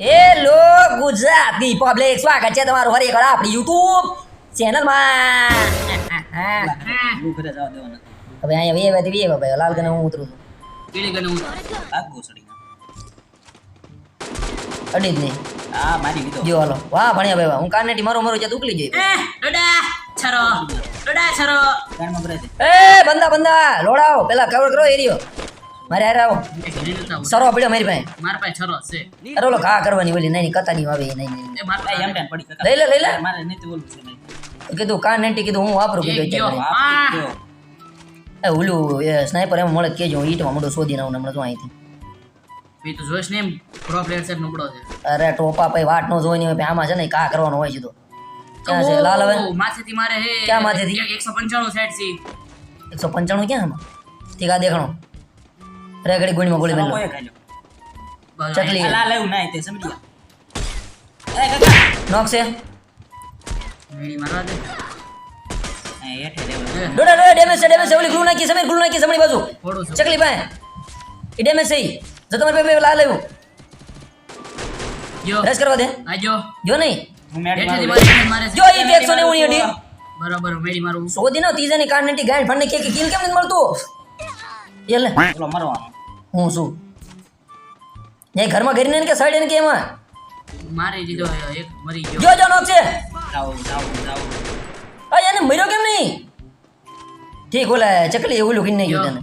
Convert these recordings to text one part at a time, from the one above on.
Hello Gujarati public સ્વાગત છે તમારું ફરી એકવાર આપણી યુટ્યુબ ચેનલમાં હું ઘરે જવા દેવાનો હવે અહીંયા વીએ વાથી વીએ ભાઈ. લાલ ગને હું ઉતરું છું. કેળી ગને હું આ ઘોસડીને અડી જ નહીં. આ મારી લીધો. જો હાલો. વાહ ભણ્યા ભાઈ. હું કાનેટી મારો મારો ત્યાં ઉકલી જઈ એ ડોડા છરો. ડડા છરો ગાડમાં ભરાય છે. એ બંદા બંદા. લોડાઓ. પેલા કવર કરો એરિયો મારે હારે આવો. સરો પડ્યો મારી પાસે. મારા પાસે છરો છે. અરે ઓલો ઘા કરવાની ઓલી નહીં કતાની આવે એ નહીં નહીં. એ મારા પાસે એમ પાસે પડી. લઈ લે, લઈ લે. મારે નથી બોલું છે નહીં. કીધું કાનેટી કીધું હું વાપરું? કીધું એ ઓલું એ સ્નાઈપર એમ મળે કેજો હું ઈટમાં મોટું શોધી નાખું હમણાં તો અહીંથી. ભાઈ તો જોઈશ ને એમ પ્રો પ્લેયર છે નબળો છે. અરે ટોપા પછી વાટ નો જોઈ નહીં આમાં છે ને કા કરવાનો હોય છે તો. ક્યાં છે? લાલ હવે? માથેથી મારે હે. ક્યાં માથેથી? એક- એકસો પંચાણું સેટ છે એકસો પંચાણું ક્યાં આમાં? ઠીક આ દેખાણો. રે ઘડી ગોળીમાં ગોળી મેલો લો. ચકલી. લા લાલ એવું ના તે સમજી. એ કાકા. નોક છે. મેરી મારવા દે. એ. એ, ડોડા ડોડા ડેમેજ છે ડેમેજ છે. ઓલી ગ્લુ નાખી સમીર ગ્લુ નાખી જમણી બાજુ. ચકલી ભાઈ એ ડેમેજ છે જો તમારે બે લાલ આવ્યું. જો. રસ કરવા દે. આજો જો. નહીં. જો એકસો નેવું અડી બરાબર મેરી મારું. શોધી નો ત્રીજાની કાર નટી ગાય ફંડને કે કે કિલ કેમ નથી મળતું? એ લે મરવાનો. હું શું? ને ઘરમાં ઘરીને કે સાઈડ કે એમાં? મારી દીધો એક મરી ગયો. જો જો નોક છે. જાઓ, જાઓ, જાઓ. આ એને મર્યો કેમ નહીં? ઠીક ઓલે ચકલી ઓલું કીને ગયો. તને.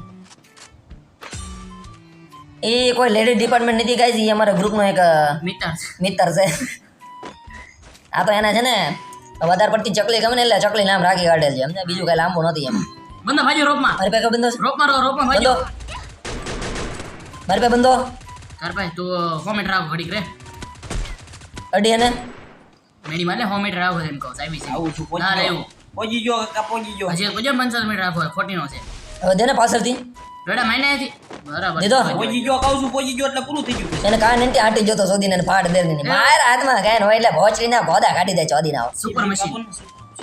એ કોઈ લેડી ડિપાર્ટમેન્ટ નથી ગાઈ એ અમારા ગ્રુપનો એક મિત્ર મિત્ર છે. આ તો એના છે ને વધારે પડતી ચકલી ગમે ને એટલે ચકલી નામ રાખી કાઢેલ છે. અમને બીજું કઈ લાંબુ નથી એમ. બંધો ભાજો રોપમાં. મારી પાસે બંધો છે રોપમાં રો રોપમાં ભાજો બંધો મારી પાસે બંદો તાર ભાઈ તું હોમેટ રાવ ઘડીક રે. અડી એને. મેરી મારે હોમેટ રાખો એમ કહો સાહેબ છે આવું છું, ના ગયો. રહેવું પહોંચી ગયો, કાકા, પહોંચી ગયો. હજી કોઈ પંચાવન મિનિટ રાખો ખોટીનો છે. હવે દેને પાછળથી. રડા માઈને હતી બરાબર. દીધો? પોજી ગયો, કહું છું, પોજી જો એટલે પૂરું થઈ ગયું. એને કાન નંટી આટી જોતો સોદી ને ફાડ દે નહીં મારા હાથમાં કાંઈ ન હોય એટલે ભોચરી ના ભોદા કાઢી દે ચોદી ના સુપર મશીન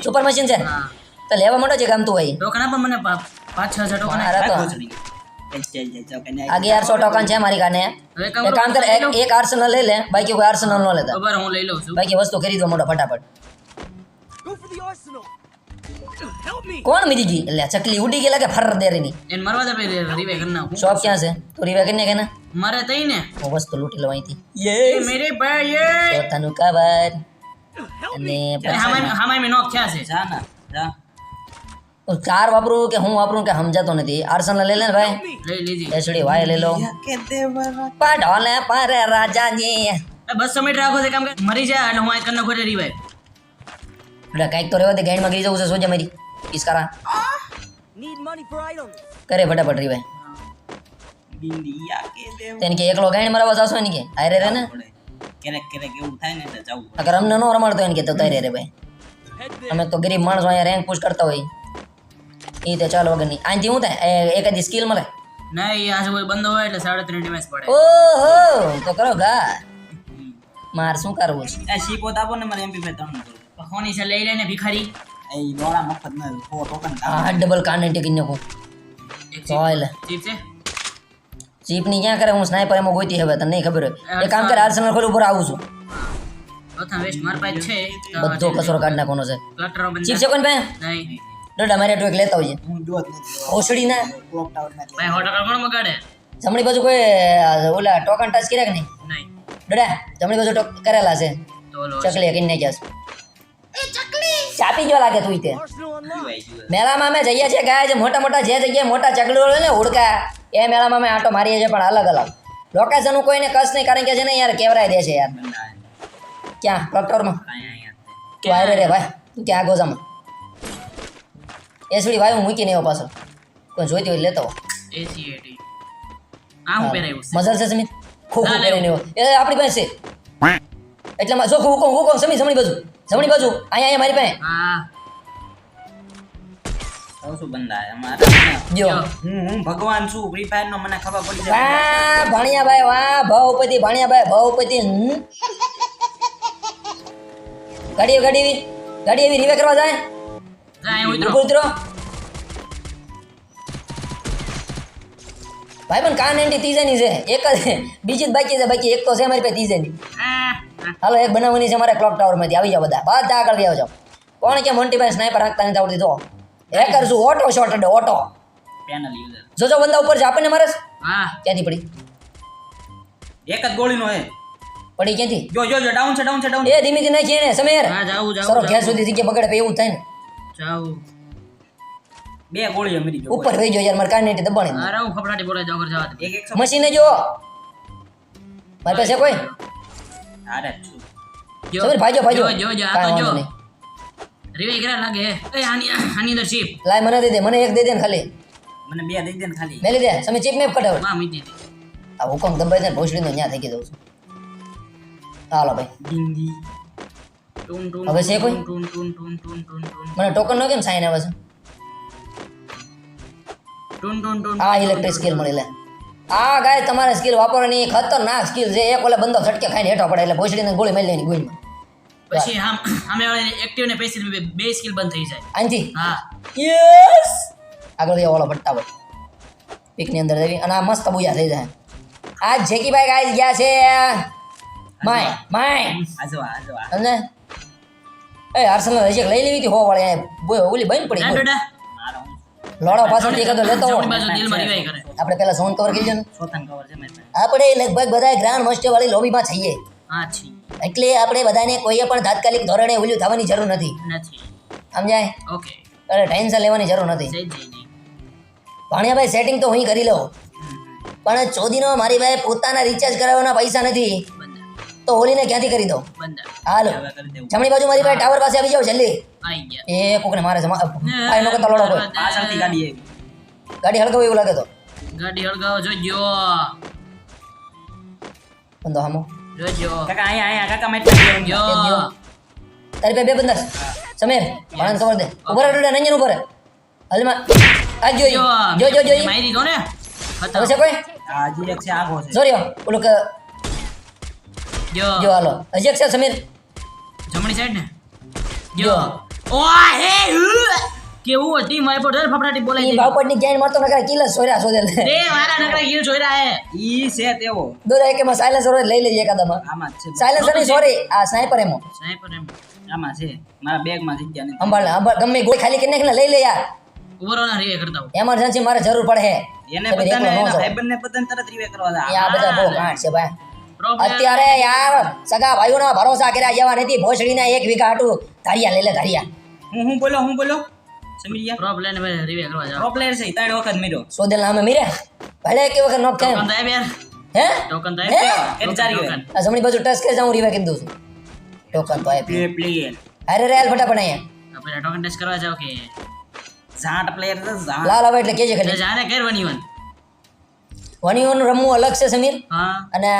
સુપર મશીન છે? હા. તો લેવા માંડો છે કામ તું હોય. ટોકન આપો મને પા- પાંચ છ હજાર ટોકન મારા તો. આગ ઘોસડી. એ ચાલ, ચાલ, ચાલ, કન્યા. અગિયારસો ટોકન છે મારી કાને. હવે એક કામ કર એક એક આર્સેનલ લઈ લે બાકી કોઈ આર્સેનલ ન લેતા. ખબર હું લઈ લઉં છું. બાકી વસ્તુ ખરીદવા મોટો ફટાફટ. કોણ મીરી ગઈ? એટલે ચકલી ઉડી ગઈ લાગે ફર દેરીની. એને મરવા દે ભાઈ રીવે કરી નાખું. શોપ ક્યાં છે? તું રીવા કરીને કે ના મારે તઈ ને. હું વસ્તુ લૂંટી લઉં અહીંથી. એ મેરે ભાઈ એ. પોતાનું કવર અને અરે હામાઈ હામાઈ મેં નોક થયા છે? જા ના, જા. ચાર વાપરું કે હું વાપરું કે સમજાતો નથી? આર્સન લઈ લે ને ભાઈ. લઈ લીધી એસડી ભાઈ લઈ લો. દેવરા. પાડોલે પારે રાજાજી બસો મિનિટ રાખો છે કામ કે મરી જાય અને હું આ કરી નાખું રીવાય એટલે કાંઈક તો રહેવા દે ગાઈડમાં ગઈ જવું છે સોજે મારી. કિસકારા કરે ફટાફટ રીવાય બિંદિયા કે દેવ તેને કે એકલો ગાઈડ મારવા જાસો ને કે? આયરે રે ને. ક્યારેક ક્યારેક એવું થાય ને એટલે જવું અગર અમને નો રમાડતો એને કે તો તારે રે ભાઈ. અમે તો ગરીબ માણસો અહીંયા રેન્ક પુશ કરતા હોય. એ તે ચાલ વગરની. આનાથી શું થાય એક એકાદી સ્કિલ મળે? નહીં આજે કોઈ બંધ હોય એટલે સાડા ડેમેજ પડે. ઓહો તો કરો ગા માર શું કરવું છે? એ શી પોત આપો ને મને MP5 ત્રણ તમને કોની છે લઈ લઈને ભિખારી. એ દોડા મફત ન ફો ટોકન આ ડબલ કાને ટીકી નાખું એક લે. ચીપ છે? ચીપની ક્યાં કરે? હું સ્નાઈપર એમાં ગોતી હવે તને નહીં ખબર હોય. એ કામ કરે આર્સેનલ ખોલી ઉપર આવું છું. બધો કચરો કાઢ નાખવાનો છે. ચીપ છે કોણ ભાઈ નહીં. દોડા મારે એક લેતા હોય હું જોત ઓસડી ના ક્લોક ટાવર નથી ભાઈ હોટલ કોણ મગાડે? જમણી બાજુ કોઈ ઓલા ટોકન ટચ કર્યા કે નહીં? નહીં. દોડા જમણી બાજુ ટોક કરેલા છે. ચકલી કઈ નાખ્યા જાસ ચાપી જો લાગે તું તે. મેળામાં અમે જઈએ છીએ ગાય છે મોટા મોટા જે જગ્યાએ મોટા ચકલીઓ હોય ને હુડકા એ મેળામાં અમે આટો મારીએ છીએ પણ અલગ અલગ. લોકેશન કોઈને કશ નહીં કારણ કે છે ને યાર કેવરાય દે છે યાર. ક્યાં? પ્રોક્ટરમાં તું આયરે રે ભાઈ. તું ક્યાં ગોજામાં એસડી ભાઈ હું મૂકીને આવ્યો પાછો. કોઈ જોઈતી હોય લેતો આવો. એસી એટી. આ હું પહેરાયો મજા છે સમી ખૂબ પહેરીને આવ્યો. એ આપણી પાસે એટલે માં જો હુકમ હુકમ સમી જમણી બાજુ. જમણી બાજુ. અહીંયા અહીંયા મારી પાસે. હા. છું બંદા અમારા જો. જો. હું હું ભગવાન છું. ફ્રી ફાયર નો મને ખબર પડી જાય. વાહ ભાણિયાભાઈ વાહ ભવપતિ ભાણિયાભાઈ ભવપતિ હમ. ગાડી ગાડી એવી. ગાડી એવી રીવે કરવા જાય? ઉતરો ભાઈ પણ કાન એન્ટી ત્રીજાની છે. એક જ બીજી જ બાકી છે બાકી એક તો છે મારી પાસે ત્રીજાની. હાલો એક બનાવવાની છે મારા ક્લોક ટાવરમાંથી આવી જાઓ બધા. બધા આગળ આવી જાઓ કોણ કે મોન્ટીભાઈ સ્નાઈપર રાખતા નથી આવડતી? તો એ કરશું ઓટો શોટ અડે ઓટો પેનલ યુઝર જોજો બંદા ઉપર છે. આપણને મારે હા. ક્યાંથી પડી? એક જ ગોળીનો હે પડી ક્યાંથી? જો જો જો ડાઉન છે ડાઉન છે ડાઉન એ ધીમેથી નાખીએ ને સમીર. હા સરો ઘેર સુધી જગ્યા બગડે એવું થાય ને. જાવું બે ગોળી મરી ગયો ઉપર રહી જાઓ યાર મારે કાને દબાણી હા રહું ફફડાટી બોલે જાવ જવા દે. એક એક મશીને જો મારી પાસે કોઈ? જ છું. જો. સમીર ભાઈજો ભાઈજો. જો જો આ તો જો. વાંધો નહીં. લાગે. એ આની આની અંદર શીપ લાય મને દે દે મને એક દે દે ને ખાલી. મને બે દઈ દે ને ખાલી. મેલી દે તમે ચીપ મેપ કઢાવ. માં મીટી દે. આ હુકમ દબાઈ દે ભોસડી નો ન્યા થઈ ગયો છું હાલો ભાઈ. ડીંગી હવે છે કોઈ? મને ટોકન નો કેમ સાઈન આવે છે? આ ઇલેક્ટ્રિક સ્કિલ મળી લે. આ ગાય તમારે સ્કિલ વાપરવાની ખતરનાક સ્કિલ છે. એક ઓલે બંદો છટકે ખાઈને હેઠો પડે એટલે ભોસડીને ગોળી મેલી લેની ગોળીમાં. પછી આમ અમે એક્ટિવ ને પેસિવ બે સ્કિલ બંધ થઈ જાય. આંજી હા. યસ આગળ જવો ઓલો ફટાફટ પીકની અંદર જવી. અને આ મસ્ત બુયા થઈ જાય. આ જેકી ભાઈ ગાઈસ ગયા છે. માય માય આજો આજો સમજે એ હર્ષલ હજી લઈ લેવી હતી હો વાળે ઓલી બંધ પડી લોડો લેતો. બાજુ દિલમાં રિવાઈ કરે. આપણે પેલા સોન કવર કરી દો સોતન કવર છે આપણે લગભગ બધા ગ્રાન્ડ વાળી લોબીમાં છીએ. હા છી એટલે આપણે બધાને કોઈએ પણ તાત્કાલિક ધોરણે ઓલું થવાની જરૂર નથી. નથી સમજાય? ઓકે. એટલે ટેન્શન લેવાની જરૂર નથી. ભાણિયાભાઈ સેટિંગ તો હું કરી લઉં. પણ ચોદીનો મારી ભાઈ પોતાના રિચાર્જ કરાવવાના પૈસા નથી. તો હોલીને ક્યાંથી કરી દો હાલો. જમણી બાજુ મારી ભાઈ ટાવર પાસે આવી જાવ જલ્દી. એ કોકને મારે છે ભાઈ નો કરતા લોડો કોઈ. ગાડી આવી એવું લાગે તો. ગાડી હળગાવો જોજો. બંધો હામો. જોજો. કાકા અહીંયા અહીંયા કાકા મેં જો. તારી પાસે બે બંદા છે. સમીર ભાણને ખબર દે. ઉપર અડે નંજન ઉપર હાલમાં આ જો જો જો જો મારી દો ને. હવે છે કોઈ? આ હજી એક છે આગો છે. જોરિયો ઓલું કે જો. જો હાલો. અજેક છે સમીર. જમણી સાઈડ ને? જો. ઓ હે કેવું હતી? મારી પર દર ફફડાટી બોલાઈ ગઈ. ભાવપટની ગેન મારતો નકરા કિલ સોર્યા સોદે તે મારા નકરા કિલ સોર્યા હે. ઈ છે તેવો. દોરા એક માં સાયલેન્સર લઈ લેજે એકાદામાં. આમાં છે. સાયલેન્સરની સોરી આ સ્નાઈપર એમો. સ્નાઈપર એમ. આમાં છે. મારા બેગમાં જગ્યા નથી સંભાળ સંભાળ ગમે ગોળી ખાલી કરીને નાખ ને લઈ લે યાર ઉભરોના રીવે કરતા હું એમરજન્સી મારે જરૂર પડે એને બધાને એના. ભાઈબંધને બધાને તરત રીવે કરવા દે. આ બધા બહુ ગાંઠ છે ભાઈ. અત્યારે યાર સગા ભાઈઓના ભરોસા કર્યા જેવા નથી. ભોસડીના એક વીઘા હાટું ધારિયા લેલે લે ધારિયા. હું હું બોલો હું બોલો. સમજ્યા Problem ને ભાઈ રીવે કરવા જાઓ. પ્રો પ્લેયર છે ત્રણ વખત મર્યો સોદેલ નામે મીરે. ભલે કે વખત નોક થાય ટોકન યાર હે? ટોકન તો હે? ચારી આ જમણી બાજુ ટચ કરી જાઉં રીવા કીધું છું. ટોકન તો આપી પ્લેયર અરે રે ફટાફટ અહીંયા. આપણે ટોકન ટેસ્ટ કરવા જાઓ કે? ઝાટ પ્લેયર છે ઝાટ લાલ આવે એટલે કેજે ખાલી. જાને કર રમવું અલગ છે સમીર. હા. અને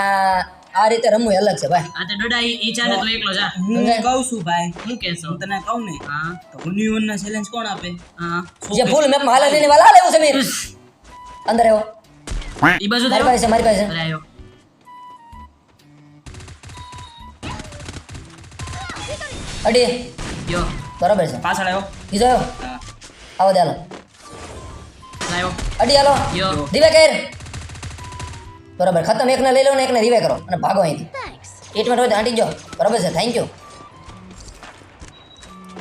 આ- રીતે રમવું અલગ છે ભાઈ. આ તો ડોડા ઈ ચાને તું એકલો જા. હું કહું છું ભાઈ હું કે છું? તને કહું ને હા. તો યુનિયન ના ચેલેન્જ કોણ આપે? હા. જે ફૂલ મેપમાં હાલે લેને વાલા લેવું સમીર અંદર આવો. ઈ બાજુ મારી પાસે મારી પાસે અરે આયો. અડી યો બરાબર છે. પાછળ આવ્યો ઈ જોયો? આવો દે હાલો. લાયો. અડી હાલો. યો રીવે કર બરાબર ખતમ. એકને લઈ લો ને એકને રિવે કરો. અને ભાગો અહીંથી. ટ્રીટમેન્ટ હોય તો આંટી જો. બરાબર છે થેન્ક યુ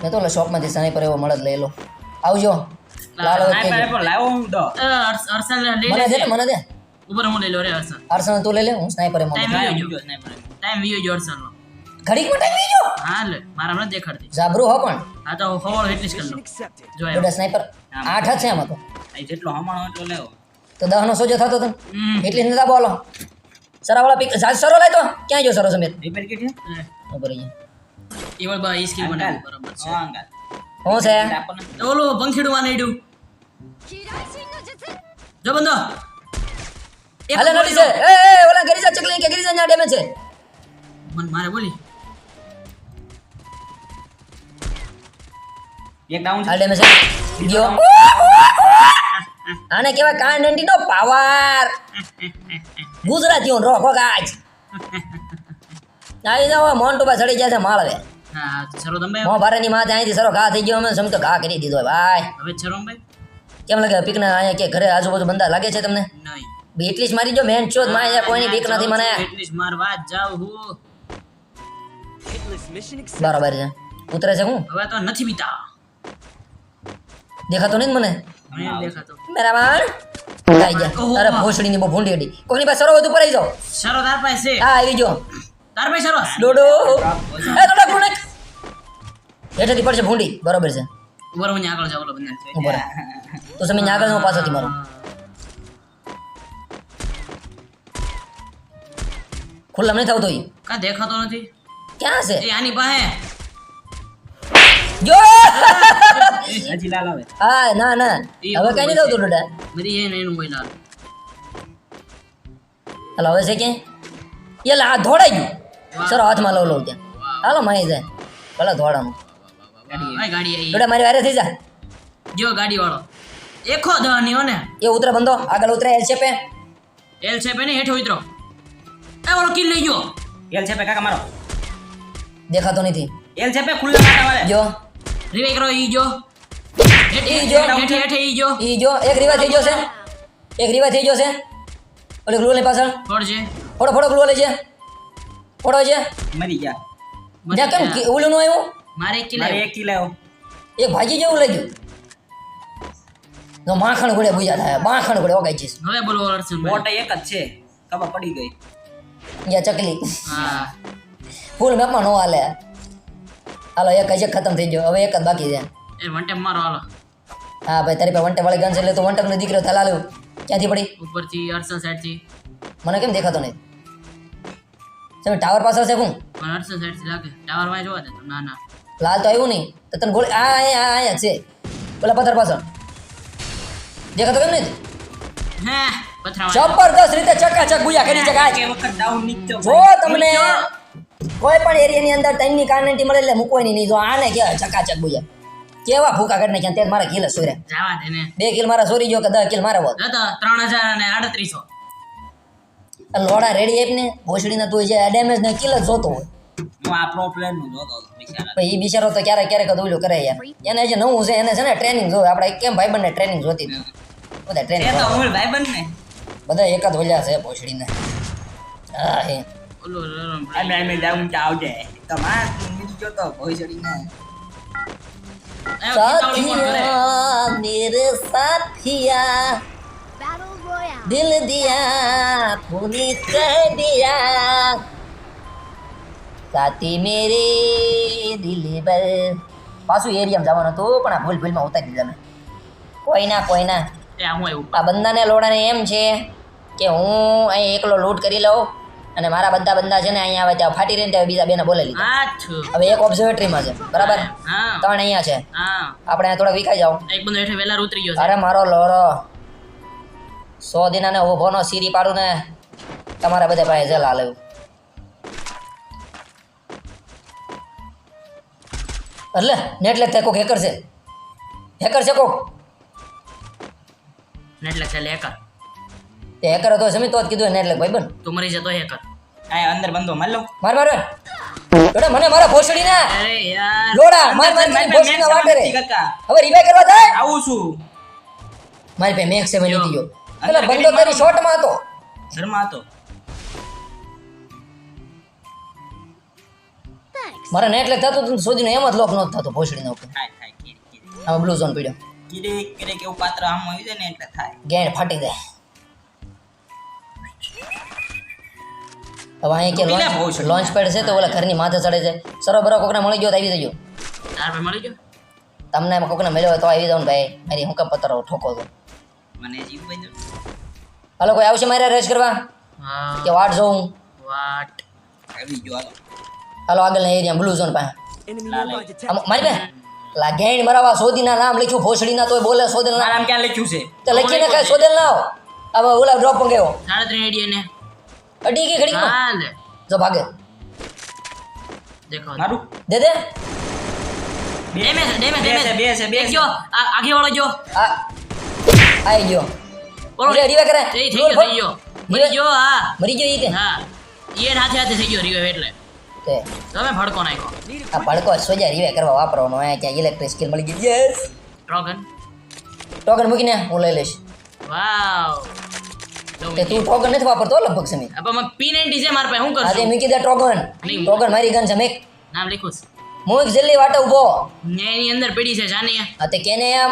મેં તો શોપમાંથી સ્નાઈપર એવો મળે લઈ લો. આવજો. લાલ હવે સ્નાઈપર કહેજો. આપ્યો, લાવ્યો હું તો. અ, અર્સ- અર્સલ લઈ મને દે લેજે. ને, મને દે. ઉપર હું લઈ લો રે અર્સલ આર્સનલ તું લઈ લે હું સ્નાઈપર એમ ટાઈમ લાવ્યો વીયો હું જો જો સ્નાઈપર આપ્યો. ટાઈમ વીયો જો અર્સલ નો. ઘડીકમાં ટાઈમ બીજો હા લે. મારા મને દેખાડતી જાબરું હો પણ. આ તો ફોવર એટલી જ કરી લો જો સ્નાઈપર આઠ જ છે આમાં તો. જેટલો હમણાં એટલો લેવો. તો દહનો સોજો થતો હતો. એટલી નતા બોલો. સરાવાળા પીક જા સરો લાય તો. ક્યાં જો સરો સમેત? રિપેર કિટ છે ઉપર ઈ ઈવળ બા ઈ સ્કિલ. બનાવ બરાબર છે. હા, અંગલ. હો છે? ઓલો પંખીડું માં નહીં જો બંદો હાલે નડી છે. એ એ ઓલા ગરી જા ચકલી કે ગરી જા ડેમેજ છે. મન મારે બોલી. એક ડાઉન હાલ ડેમેજ છે. ગયો. આને કેવા કાન એન્ટી નો પાવર ગુજરાતીઓ રો ગાજ આવી જાવ મોન્ટુ બા ચડી જાય છે માળવે. હા સરો દંબાઈ મો ભારેની માથે અહીંથી સરો ઘા થઈ ગયો અમે સમજો ઘા કરી દીધો ભાઈ. હવે છરો ભાઈ કેમ લાગે પીકના અહીંયા કે ઘરે આજુબાજુ બંદા લાગે છે તમને? નહીં. એટલી મારી જો મેન ચોદમાં અહીંયા કોઈની બીક નથી મને. એટલી મારવા જાવ હું બરાબર છે. ઉતરે છે હું? હવે તો નથી બીતા દેખાતો નહીં મને? બરાબર? આઈ જા અરે ભોસડીની બહુ ભૂંડી હતી. કોની પાસે સરોવર ઉપર આવી જાઓ. સરો તાર પાસે. હા આવી જો તાર પાસે સરો. ડોડો. એ થોડા ગુણક હેઠેથી પડશે ભૂંડી. બરોબર છે. ઉપર હું આગળ જાવ ઓલો બંને ઉપર તો સમય આગળ હું પાછળથી મારો. ખુલ્લા નહીં થતો ઈ કા દેખાતો નથી. ક્યાં છે? એ આની પાસે. જો! હજી લાલ આવે. હા ના ના. હવે કઈ નહીં થતું ડોડા બધી એને એનું કોઈ લાલ. હાલો હવે છે ક્યાં? એ લા ધોડાઈ ગયું. સર હાથમાં લઉં લઉં ત્યાં. હાલો માહી જાય. ભલે ધોડાનું આ ગાડી આવી. ડોડા મારી વારે થઈ જા. જો ગાડી વાળો એકો દહની હો ને. એ ઉતરે બંધો. આગળ ઉતરે એલ છે એલ પેને હેઠો ઉતરો. એ ઓલો કિલ લઈ ગયો. એલ છે કાકા મારો. દેખાતો નથી. એલ છે પે ખુલ્લા કાકા વાળે. જો. રિવાઈ કરો ઈ જો. ઈ જો. હેઠે હેઠે ઈ જો. ઈ જો એક રીવા થઈ ગયો છે. એક રીવા થઈ ગયો છે. ઓલે ગ્લુઅલ લે પાછળ. ફોડ છે. ફોડો ફોડો લે છે ફોડો છે મરી ગયા. જ્યાં કેમ ઓલું નો આવ્યું? મારે એક કિલો એક કિલો આવ્યો. એક ભાજી જેવું લાગ્યું નો માખણ ગોળે ભૂયા થાય. માખણ ગોળે ઓગાઈ જઈશ. હવે બોલો અર્જુન મોટો એક જ છે. ખબર પડી ગઈ. યા ચકલી. હા. ફૂલ મેપમાં નો હાલે. હાલો એક જ ખતમ થઈ ગયો. હવે એક જ બાકી છે. એ વન ટેપ મારો હાલો. હા ભાઈ તારી પાસે વંટે વાળી ગન છે એટલે તું વંટકનો દીકરો થલાલ્યો ક્યાંથી પડી? ઉપરથી અર્સન સાઈડથી મને કેમ દેખાતો નહીં? તમે ટાવર પાસે છે હું પણ અર્સન સાઈડથી લાગે. ટાવરમાં જોવા દે ના ના. લાલ તો આવ્યું નહીં તો તને ગોળી આ આ આ છે. પેલા પથ્થર પાછળ. દેખાતો કેમ નહીં? હા પથરાવા જબરદસ્ત રીતે ચકાચક ગુયા કરી ગાય એક વખત ડાઉન નીકળ્યો જો તમને કોઈ પણ એરિયાની અંદર તૈનની કારણેટી મળે એટલે મૂકવાની નહીં. જો આને કે ચકાચક ગુયા કેવા ફૂકા કરી નાખ્યા ત્યાં મારા કિલ સોર્યા. જવા દે ને. બે કિલ મારા સોરી ગયો કે દસ કિલ મારા હોત જો ત્રણ હજાર અને આડત્રીસો. લોડા રેડી આપને ભોસડીના તું જે ડેમેજ ને કિલ જ જોતો હોય. આ પ્રો નું જોતો બિચારો. તો ક્યારેક ક્યારેક ઓલું કરે યાર. એને જે નવું છે એને છે ને ટ્રેનિંગ જોવે. આપણે કેમ ભાઈબંધને ટ્રેનિંગ જોતી. બધા ટ્રેનિંગ ને બધા એક જ વલ્યા છે ભોસડીને. હા હે. ઓલું રરમ આમે આમે ડાઉન કે આવજે તો માર તું નીચે જોતો ભોય ચડીને એ કિતાવડી કોણ કરે साथिया मेरे साथिया Battle Royale. दिल दिया तूने कह दिया સાથી મેરે દિલ પર પાછું એરિયામાં જવાનું હતું પણ આ ભૂલ ભૂલમાં ઉતારી દીધા મેં કોઈ ના કોઈ ના એ આ હું આવ્યું આ બંદાને લોડાને એમ છે કે હું અહીં એકલો લૂંટ કરી લઉં અને મારા બધા બંદા છે ને અહીંયા આવે ત્યાં ફાટી રહીને ત્યાં બીજા બેને બોલે લીધા હવે એક ઓબ્ઝર્વેટરીમાં છે બરાબર ત્રણ અહીંયા છે આપણે થોડા વિકાઈ જાઓ એક બંદો હેઠે વેલા ઉતરી ગયો અરે મારો લોરો સો દિનાને ઊભો નો સીરી પાડું ને તમારા બધા પાસે જલ હાલ એટલે નેટ લેક થાય કોક હેકર છે હેકર છે કોક નેટ લખે લેકર તે હેકર હતો સમી તો જ કીધું નેટ એટલે ભાઈ બન. તું મરી જતો હેકર. આય અંદર બંધો માર લો. માર માર લોડા મને મારા ભોસડી ના. અરે યાર. લોડા માર માર મારી ભોસડી ના વાટે રે. હવે રિવાઈ કરવા જાય? આવું છું. મારી પે મેક્સ સેવન લીધી ગયો એટલે બંદો ઘડી શોટમાં હતો. ઘરમાં હતો. મારા નેટ લેક થતું હતું સોદીનો એમ જ લોક નો થતો ઉપર. થાય કીડી કીડી આમાં બ્લુ ઝોન પડ્યો. કીડી કીડી કેવું પાત્ર આમ આવી જાય ને એટલે થાય. ગેર ફાટી જાય. હવે અહીં કે લોન્ચ પેડ છે. તો ઓલા ઘરની માથે ચડે છે. સરો બરો કોકને મળી ગયો તો આવી જજો. તાર ભાઈ મળી ગયો? તમને એમાં કોકને મળ્યો તો આવી જાવ ને ભાઈ. મારી હું પતરો ઠોકો તો મને જીવ ભાઈ હાલો કોઈ આવશે મારે રેસ કરવા? કે વાટ જોઉં? વાટ. આવી ગયો હાલો. હાલો આગળના એરિયા બ્લુ ઝોન પાસે મારી બે લાગેણ મરાવા સોદીના નામ લખ્યું ભોસડીના તોય બોલે સોદેલ નામ. ક્યાં લખ્યું છે? તો લખીને કઈ સોદેલ ના આવો. હવે ઓલા ડ્રોપ મંગાવ્યો સાડા ત્રણ એડીએ ને. અડી ગઈ ઘડી હા લે. જો ભાગે. દેખો મારું? દે દે. Damage damage damage. બે છે, બે છે. ગયો આ આગે વાળો ગયો આ આઈ ગયો. બોલો. રીવા કરે. એ થઈ ગયો થઈ ગયો. મરી ગયો હા. મરી ગયો ઈ હા. એ હાથે હાથે થઈ ગયો રિવે એટલે. તે. તમે ભડકો નાખ્યો. આ ભડકો સોજા રીવે કરવા વાપરવાનો. આ ક્યાં ઇલેક્ટ્રિક સ્કિલ મળી ગઈ. યસ ડ્રોગન ટોકન મૂકીને હું લઈ લઈશ. વાવ. તે તું ટોગન નથી વાપરતો લગભગ સમીર આપવામાં P90 છે મારા પાસે હું આજે કરશું મૂકી દે ટોગન. ટ્રોગન મારી ગન છે મેક. નામ લખો છું. હું જલ્દી વાટે ઊભો ને એની અંદર પડી છે જાનીએ આ તે કેને એમ?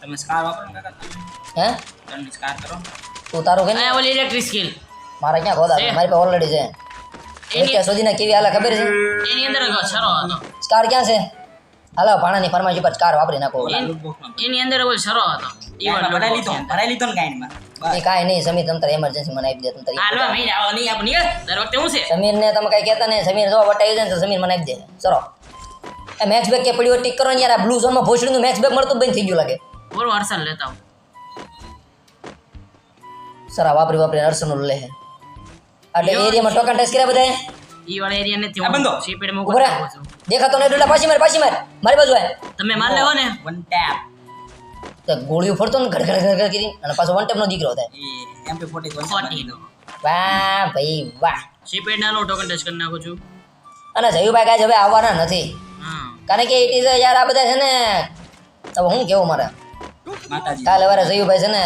તમે સ્કાર વાપરો કાકા હે? તમે સ્કાર કરો. તું તારું કેને? આ ઓલી ઇલેક્ટ્રિક સ્કિલ મારા ક્યાં ગોદા મારી પાસે ઓલરેડી છે. એની સુધીના કેવી આલા ખબર છે? એની અંદર છરો હતો. સ્કાર ક્યાં છે? હાલો ભાણાની ફરમાઈશ ઉપર કાર વાપરી નાખો. એની અંદર ઓલો સરો હતો. ઈવન ભરાઈ લીધો ભરાઈ લીધો ને ગાઈડમાં એ કાંઈ નહીં સમીર તમતર તારે એમરજન્સી મને આપી દે તમતર હાલો મેં આવો નહીં આપ નહીં દર વખતે હું છે? સમીરને તમે કઈ કહેતા નહીં સમીર જો વટાઈ જાય તો સમીર મને આપી દે. સરો એ મેચ બેક કે પડ્યો ટીક કરો ને યાર આ બ્લુ ઝોનમાં ભોસડીનું મેક્સ બેક મળતું બંધ થઈ ગયું લાગે. બોલો હર્ષલ લેતા હું સરા વાપરી વાપરી અરસનું લે છે એટલે એરિયામાં ટોકન ટેસ્ટ કર્યા બધાએ? ઈ વાળા એરિયા નથી બંધો. હું સીપેડ રહે છું. દેખાતો નહીં ડોલા પાછી માર પાછી માર. મારી બાજુ આય. તમે માર લેવો ને. વન ટેપ તો ગોળીઓ ફરતો ને ઘડઘડ ઘડ ઘડ ઘડ કરી અને પાછો વન ટેપનો દીકરો થાય. એમપી 40 વન ખોટી. વાહ ભાઈ વાહ. સીપેડ ના ટોકન ટચ કરી નાખું છું. અને જયુભાઈ કાંઈ હવે આવવાના નથી. કારણ કે ઇટ ઇઝ યાર આ બધા છે ને હવે હું કેવું મારે? માતાજી. કાલે વારે જયુભાઈ છે ને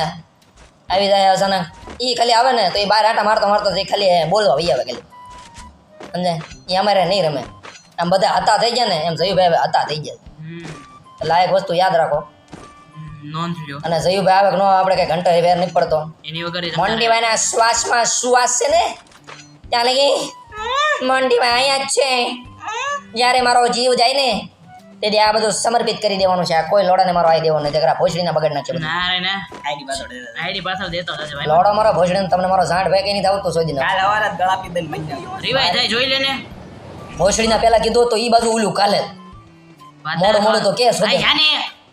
આવી જાય અચાનક એ ખાલી આવે ને તો એ બાર આટા મારતો મારતો એ ખાલી બોલવા વહી આવે ખાલી. સમજે એ અમારે નહીં રમે. આમ બધા હતા થઈ ગયા ને એમ જયુભાઈ હવે હતા થઈ ગયા. એક વસ્તુ યાદ રાખો. નોંધ લ્યો. અને જયુભાઈ આવે કે ન આપણે કઈ ઘંટો વેર નહીં પડતો. એની વગર એ તમારે- મોન્ટીભાઈના શ્વાસમાં શ્વાસ છે ને ત્યાં લગી મોન્ટીભાઈ અહીંયા જ છે. જ્યારે મારો જીવ જાય ને તેથી આ બધું સમર્પિત કરી દેવાનું છે. આ કોઈ લોડાને મારો આવી દેવાનો નથી જરા ભોસડીના બગડ નાખશે ના રે ના. આઈડી પાછળ આઈડી પાછળ દેતો જશે ભાઈ. લોડો મારો ભોજડી તમને મારો ઝાંડ ભાઈ કઈ નહીં આવતું શોધી ના. કાલ ગળા પી દઈને મરી જાવ રિવાય જોઈ લે ને. ભોસડીના પેલા કીધું તો ઈ બાજુ ઉલું કાલે. મોડું મોડું તો કે. ભાઈ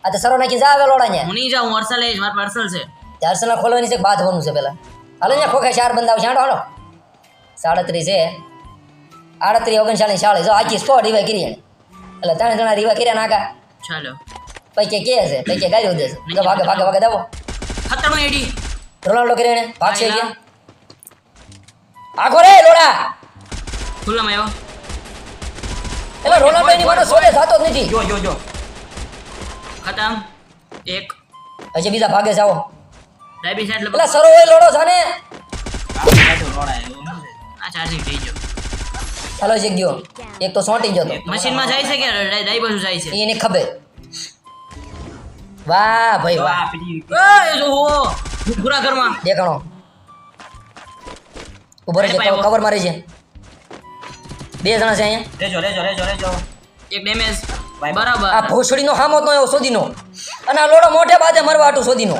આ તો સરો નાખી જા આવે લોડા ન્યા. હું નહીં જાઉં હું એ મારા પાર્સલ છે. ચારસના ખોલવાની છે બાદ બાંધવાનું છે પેલા? હાલો ને ખોખે ચાર બંધ આવશે. હાંડો હાલો સાડત્રીસ છે. આડત્રીસ ઓગણચાળીસ ચાળીસ. જો આખી સ્ટોર રિવાય કરી એટલે ત્રણ જણા રીવા કર્યા નાખા ચાલો. પૈકે કે છે? પૈકી ગાડી દેશે જો ભાગે ભાગે ભાગે દાવો. ખતરનો એડી. રોલાડો કરી એને. ભાગશે. ગયા આખો રે લોડા. ખુલ્લામાં આવ્યો એટલે રોનાલ્ડો એની મને સોલે થતો જ નથી. જો જો જો. ખતમ. એક. હજી બીજા ભાગે છે ડાબી સાઈડ એટલે સરો હોય લોડો છે? આ ચાર્જિંગ થઈ ગયો. ચાલો એક ગયો. એક તો સોંટી ગયો તો. મશીનમાં જાય છે કે ડાઈ બાજુ જાય છે? એને ખબર. વાહ ભાઈ વાહ. એ જો હો. પૂરા ઘરમાં. દેખાણો. ઊભો રહેજે કવર મારી છે. બે જણા છે અહીંયા? રેજો રેજો રેજો રેજો. એક ડેમેજ. ભાઈ, બરાબર. આ ભોસડીનો હામો એવો શોધીનો. અને આ લોડો મોઢે બાજે મરવા હાટું શોધીનો.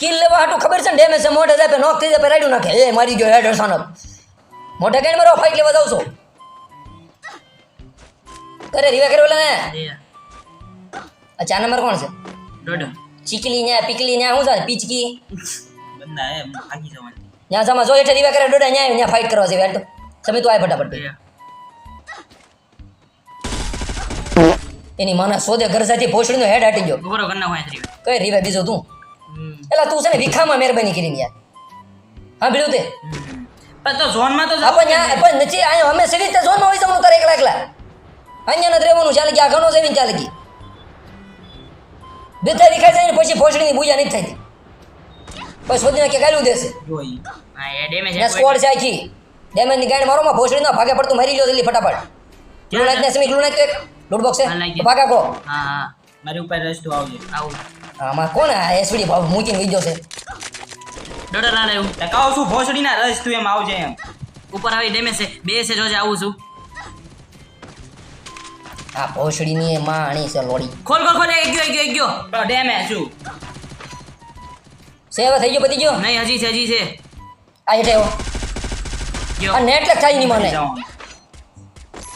કિલ લેવા હાટું ખબર છે ને ડેમેજ છે? મોઢે જાય નોક થઈ જાય રાડ્યું નાખે. એ મારી ગયો હેડ સાનપ મોઢે કઈ મારો ફાઇટ લેવા જાવ છો. કરે રીવા કરે ઓલા ને અચ્છા આ નંબર કોણ છે? ચીકલી ન્યા પીકલી ન્યા શું છે પીચકી. બંદા એ ભાગી જવાનું. ન્યા સામા જો એટલે રીવા કરે ડોડા ન્યા ન્યા ફાઇટ કરવા છે વેટ તમે તો આય ફટાફટ એની માના સોદે ઘર સાથે ભોસડીનો હેડ હટી ગયો. બરો ઘરના હોય. કઈ રીવે બીજો તું. એલા તું છે ને વિખામાં મહેરબાની કરીને યાર હા ભીડું તે પણ તો ઝોનમાં તો જાવ આપણે પણ નથી અહીંયા અમે સવી રીતે ઝોનમાં હોય જવાનું કરે એકલા એકલા. અહીંયા નથી રહેવાનું ચાલે કે આ ઘણો જઈને ચાલે કે બેતા વિખાઈ જાય ને પછી ભોસડીની બુજા નથી થતી. પછી સોદી કે ગાલું દેશે. જોઈ. હા, એ ડેમેજ ને સ્કોડ છે આખી. ડેમેજની ગાડી મારોમાં ભોસડીનો ભાગે પડતું મારી લ્યો જલ્દી ફટાફટ. ગ્લુનાઇટ ને સમી ગ્લુ તો એક? લૂટ બોક્સ છે. હા, ભાગા કો હા હા. મારી ઉપર રસ તો આવજો. આવું. આમાં કોણ આ એસડી ભાવ મૂકીને વીજો છે? ડડર ના લેવું ટકાવ છું ભોસડી ના રસ તું એમ આવજે એમ. ઉપર આવી ડેમેજ છે. બે છે જોજે આવું છું. આ ભોસડીની માણી છે લોડી ખોલ ખોલ ખોલ એક ગયો એક ગયો એક ગયો. ડેમેજ ડેમે શું છે થઈ ગયો પતી ગયો? નહીં હજી છે હજી છે. આ હેઠે આવ્યો એટલે આ નેટ થાય નહીં મને.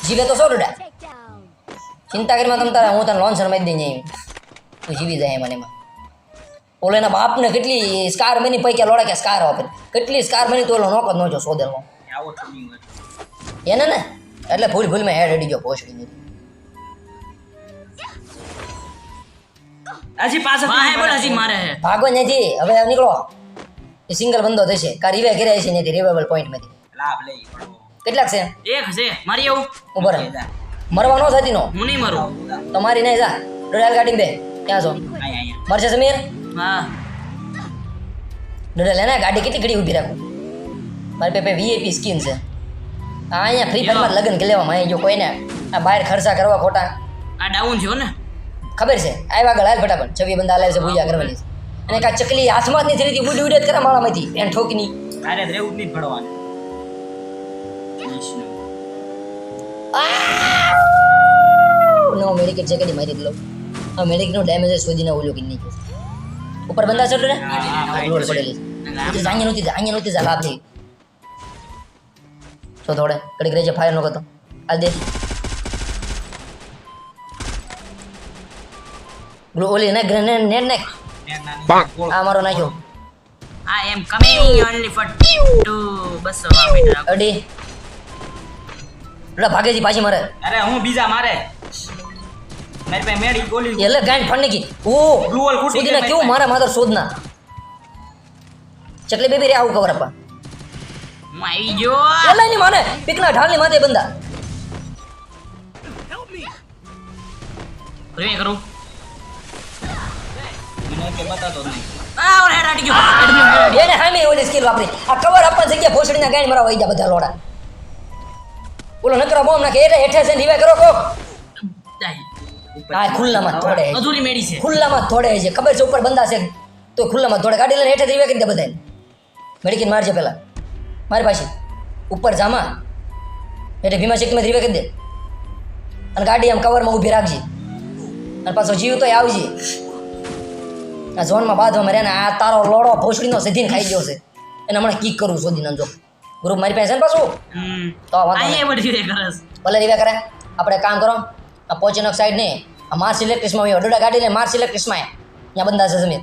જીવે તો સો Takedown. ચિંતા કરીમાં તમ તારે હું તને લોન શરમાઈ દઈ નહીં તું જીવી જાય મને એમાં. ઓલો એના બાપને કેટલી સ્કાર બની પૈકી લોડા કે સ્કાર વાપરે કેટલી સ્કાર બની તો ઓલો નોક નો જો સોદેલો એને ને? એટલે ભૂલ ભૂલમાં હેડ અડી ગયો પોસડી હજી પાછળ વાહે બોલ હજી મારે હે ભાગો ત્યાંથી હવે નીકળો. એ સિંગલ બંધો થશે. કા રિવે કર્યા છે ત્યાંથી રિવેબલ પોઈન્ટમાંથી લાભ લઈ કેટલાક છે? એક છે. મારી આવું? ઉપર મરવાનો થતી નો હું નહીં મરું. તમારી નહીં જા. ડોડાલ ગાડી બે. ક્યાં છો. મરશે સમીર? હા. ડોડા લેને ગાડી કેટલી ઘડી ઊભી રાખું? મારી પાસે વીઆઈપી સ્કીમ છે. હા અહીંયા ફ્રી ફાયરમાં લગ્ન કે લેવામાં આવી. જો કોઈને આ બહાર ખર્ચા કરવા ખોટા. આ ડાઉન થયો ને? ખબર છે? આવ્યા આગળ હાલ ફટાફટ. છવી બંદા હાલે છે ભૂયા કરવાની. છે. અને કા ચકલી હાથમાં જ નથી રહેતી. ઉડી ઉડે કરે માળામાંથી એન ઠોકની. અરે રેવું જ નહીં પડવાનું. નો મેડિકેટ છે કદી મારી લો આ મેડિકેટનો ડેમેજ શોધીને ઓલું કરી નાખ્યું ઉપર બંદા ચડો ને રોડ પડેલી. છે અહીંયા નહોતી અહીંયા નહોતી જા લાભ તો થોડે કડીક રહેજે ફાયર નો કરતો. આ દે. ગ્લો ઓલી ને ગ્રેનેડ ને નાખ આ મારો નાખ્યો. આ એમ કમિંગ ઓન્લી ફોર ટુ બસો મીટર અડી એટલે ભાગેજી પાછી મારે. અરે હું બીજા મારે. મારી પાસે મેડી ગોલી એટલે ગાંઠ ફણની નાખી. ઓ ગ્લુઅલ કુટી ફૂટી કેવું મારા માધર શોધના? ચકલી બેબી રે આવું કવર આપા હું આવી ગયો. એલા ની માને પીકના ઢાલની માથે બંદા પ્રેમ કરું. મને કે બતાતો નહીં. આ ઓર હેડ આટી ગયો. એને હામે ઓલી સ્કિલ વાપરી. આ કવર આપવા જગ્યા ભોસડીના ગાંઠ મારા વઈ ગયા બધા લોડા. ઓલો નકરા બોમ નાખે એટલે હેઠે છે રીવે કરો કો. આ ખુલ્લામાં થોડે અધૂરી મેડી છે. ખુલ્લામાં થોડે છે. ખબર છે ઉપર બંદા છે? તો ખુલ્લામાં થોડે ગાડી લઈને હેઠે રીવે કરી દે બધાને મેડિકિન મારજે પહેલા મારી પાસે. ઉપર જામા. એટલે ભીમા શક્તિમાં રીવે કરી દે. અને ગાડી આમ કવરમાં ઊભી રાખજે. અને પાછો જીવ તો આવજે. આ ઝોનમાં બાંધવામાં રહે ને આ તારો લોડો ભોસડીનો સીધીને ખાઈ ગયો છે. એને હમણાં કીક કરું શોધીને જો. ગ્રુપ મારી પાસે પાછું? તો. અહીંયા બધી કરસ ભલે રીવે કરે. આપણે કામ કરો. આ પોચીનક સાઈડ નહીં આ માર્સ ઇલેક્ટ્રિક્સમાં હોય ડોડા ગાડી ને માર્સ ઇલેક્ટ્રિક્સમાં ત્યાં બંધા છે સમીર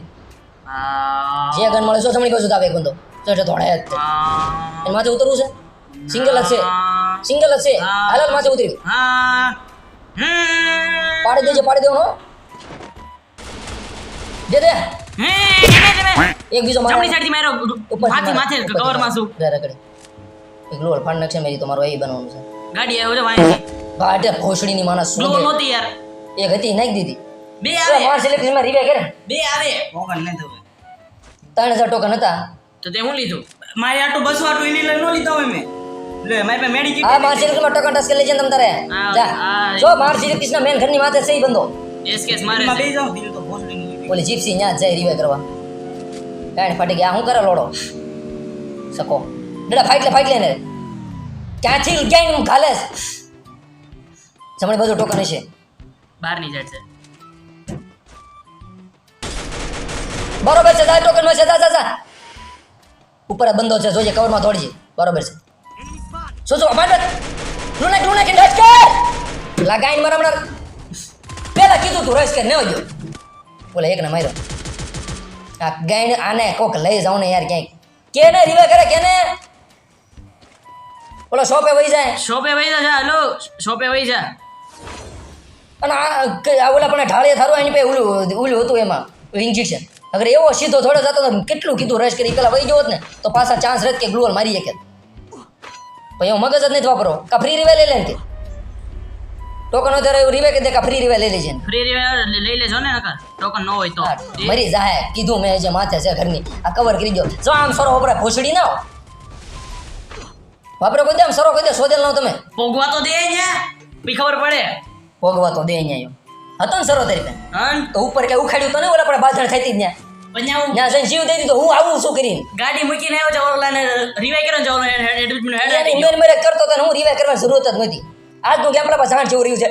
જે ગન મળે છો જમણી બાજુ આવે એક બંધો. તો એટલે ધોળે જ. એને માથે ઉતરવું છે. સિંગલ જ છે. સિંગલ જ છે. હાલ હાલ માથે ઉતરી. પાડી દેજે પાડી દેવાનો દે દે. એક બીજો મારો સાઈડથી માર્યો. માથે માથે કવરમાં એક લોલ ફાડ નાખશે મેરી તમારો એ બનવાનું છે. ગાડી આવ્યો છે. વાંચી ભાટે ભોસડીની માના ગ્લો શું નહોતી યાર. એક હતી નાખી દીધી. બે આવે. માર્સમાં રીવે કરે બે આવે. મોગન નહીં થવે ત્રણ હજાર ટોકન હતા. તો તે હું લીધું? મારી આટું બસો આટું એની લઈને નો લીધો મેં. લે મારી પાસે મેડી આ માર્સ ઇલેક્ટ્રિકમાં ટોકન ટસ્કે લેજે તમ તારે. જા. આ- જો માર્સ ઇલેક્ટ્રિકના મેન ઘરની માથે સહી બંધો. એસ કેસ મારે માં છે. બેસી દિલ તો ભોસડીનું ઓલી જીપ્સી ન્યા જાય રીવે કરવા. કાંઈ ફાટી ગયા. હું કરે લોડો? સકો. ડડા ફાઈટ લે ફાઈટ લે ને ક્યાંથી ક્યાંય ઘાલે ખાલે? જમણી બાજુ ટોકન હશે બહારની જાય છે. બરોબર છે જા ટોકનમાં છે જા જા જા. ઉપર બંધો છે જોજે કવરમાં દોડજે. બરોબર છે. શું શું અમારે લુના લુના કે! ડચ કર લગાઈને મારા હમણાં પેલા કીધું તું રસ કે! ન હોય બોલે એક ને માર્યો. આ ગાઈને આને કોક લઈ જાઉં ને યાર ક્યાંક કેને રીવે કરે કેને? ઓલો શોપે વહી જાય. શોપે વહી જા હેલો શોપે વહી જા. અને આ ઓલા પણ ઢાળીએ થારું એની પાસે ઓલું ઓલું હતું એમાં ઇન્જેક્શન અગર એવો સીધો થોડો જતો તો કેટલું કીધું રશ કરી પેલા વહી જવો ને તો પાછા ચાન્સ રહેત કે ગ્લુઅલ મારી શકે. ભાઈ હું મગજ જ નથી વાપરો કા ફ્રી રિવે લઈ લે કે. ટોકન હોય ત્યારે રિવે કે દે કા ફ્રી રિવે લઈ લેજે ફ્રી રિવે લઈ લેજો ને નકર. ટોકન ન હોય તો. મરી જાય. કીધું મેં જે માથે છે ઘરની. આ કવર કરી દો. જો આમ સરો વપરાય ભૂસડી ના વાપરો કોઈ દે આમ સરો કોઈ દે શોધેલ નો તમે. પોગવા તો દે અહીંયા. પી ખબર પડે. ભોગવા તો દે અહીંયા હતો ને સરો તરીકે. હન તો ઉપર કે ઉખાડ્યું તો ને ઓલા પણ બાજણ ખાઈ જ ત્યાં. પછી હું ત્યાં જઈને જીવ દઈ દીધો હું આવું શું કરીને? ગાડી મૂકીને આવ્યો છે ઓલાને રિવાઈ કર્યો ને ઓલો એડમિટ મેર કરતો તો હું રિવાય કરવાની જરૂરત જ નથી આજનું આપણા પાસે જાણ જેવું રહ્યું છે.